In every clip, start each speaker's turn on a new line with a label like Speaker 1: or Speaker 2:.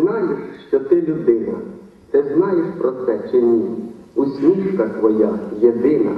Speaker 1: знаєш, що ти людина? Ти знаєш про це чи ні? Усмішка твоя єдина.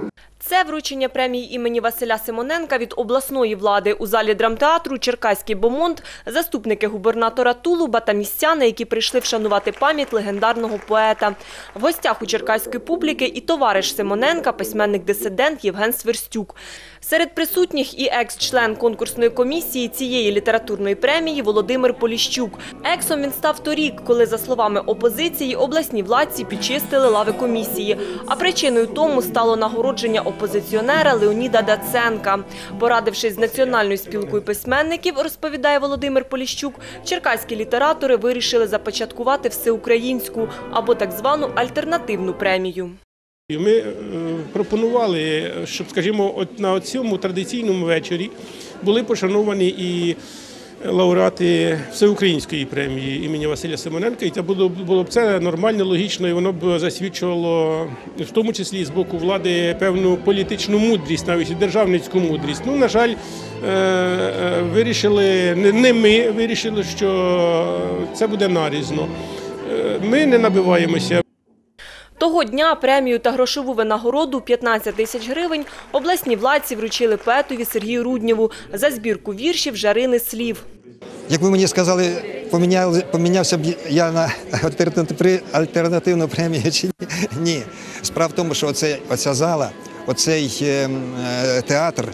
Speaker 2: Це вручення премії імені Василя Симоненка від обласної влади у залі драмтеатру Черкаський Бомонд, заступники губернатора Тулуба та містяни, які прийшли вшанувати пам'ять легендарного поета. В гостях у черкаської публіки і товариш Симоненка, письменник-дисидент Євген Сверстюк. Серед присутніх і екс-член конкурсної комісії цієї літературної премії Володимир Поліщук. Ексом він став торік, коли, за словами опозиції, обласні владці підчистили лави комісії. А причиною тому стало нагородження опозиціонера Леоніда Даценка. Порадившись з національною спілкою письменників, розповідає Володимир Поліщук, черкаські літератори вирішили започаткувати всеукраїнську або так звану альтернативну премію.
Speaker 3: Ми е, пропонували, щоб, скажімо, на цьому традиційному вечорі були пошановані і лауреати всеукраїнської премії імені Василя Симоненка. І це було, було б це нормально, логічно, і воно б засвідчувало, в тому числі з боку влади, певну політичну мудрість, навіть і державницьку мудрість. Ну, на жаль, е, е, вирішили, не, ми вирішили, що це буде нарізно. Е, Ми не набиваємося.
Speaker 2: Того дня премію та грошову винагороду 15 тисяч гривень обласні владці вручили поетові Сергію Руднєву за збірку віршів Жарини слів.
Speaker 4: Якби мені сказали, поміняли, помінявся б я на альтернативну премію чи ні? Ні. Справа в тому, що оце, оця зала, оцей е, е, театр.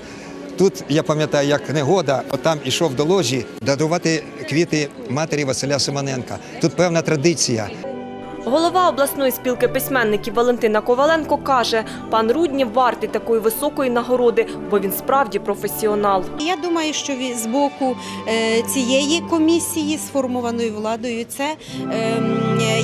Speaker 4: Тут я пам'ятаю, як негода, отам ішов до ложі дарувати квіти матері Василя Симоненка. Тут певна традиція.
Speaker 2: Голова обласної спілки письменників Валентина Коваленко каже, пан Руднєв вартий такої високої нагороди, бо він справді професіонал.
Speaker 5: Я думаю, що з боку е, цієї комісії, сформованої владою, це е,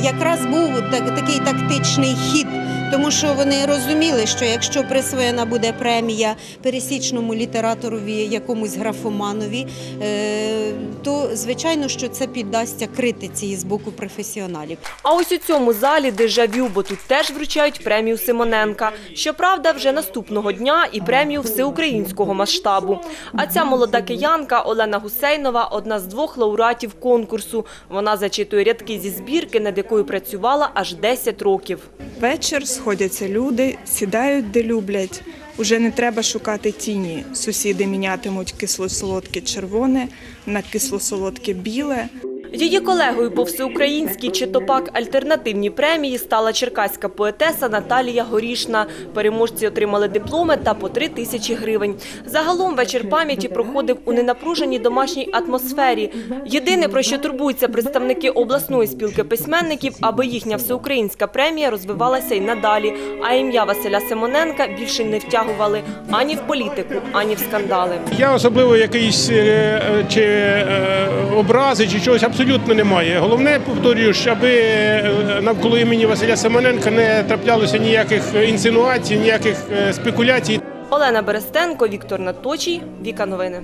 Speaker 5: якраз був так, такий тактичний хід. Тому що вони розуміли, що якщо присвоєна буде премія пересічному літераторові, якомусь графоманові, е, то звичайно, що це піддасться критиці з боку професіоналів.
Speaker 2: А ось у цьому залі дежавю, бо тут теж вручають премію Симоненка. Щоправда, вже наступного дня і премію всеукраїнського масштабу. А ця молода киянка Олена Гусейнова – одна з двох лауреатів конкурсу. Вона зачитує рядки зі збірки, над якою працювала аж 10 років.
Speaker 6: Вечір сходяться люди, сідають де люблять. Уже не треба шукати тіні. Сусіди мінятимуть кисло-солодке червоне на кисло-солодке біле.
Speaker 2: Її колегою по всеукраїнській чи то пак альтернативній премії стала черкаська поетеса Наталія Горішна. Переможці отримали дипломи та по три тисячі гривень. Загалом вечір пам'яті проходив у ненапруженій домашній атмосфері. Єдине, про що турбуються представники обласної спілки письменників, аби їхня всеукраїнська премія розвивалася й надалі, а ім'я Василя Симоненка більше не втягували ані в політику, ані в скандали.
Speaker 3: Я особливо якоїсь е, е, чи е, образи, чи чогось абсолютно немає. Головне, повторюю, аби е, навколо імені Василя Семененка не траплялося ніяких інсинуацій, ніяких е, спекуляцій.
Speaker 2: Олена Берестенко, Віктор Наточій, Віка Новини.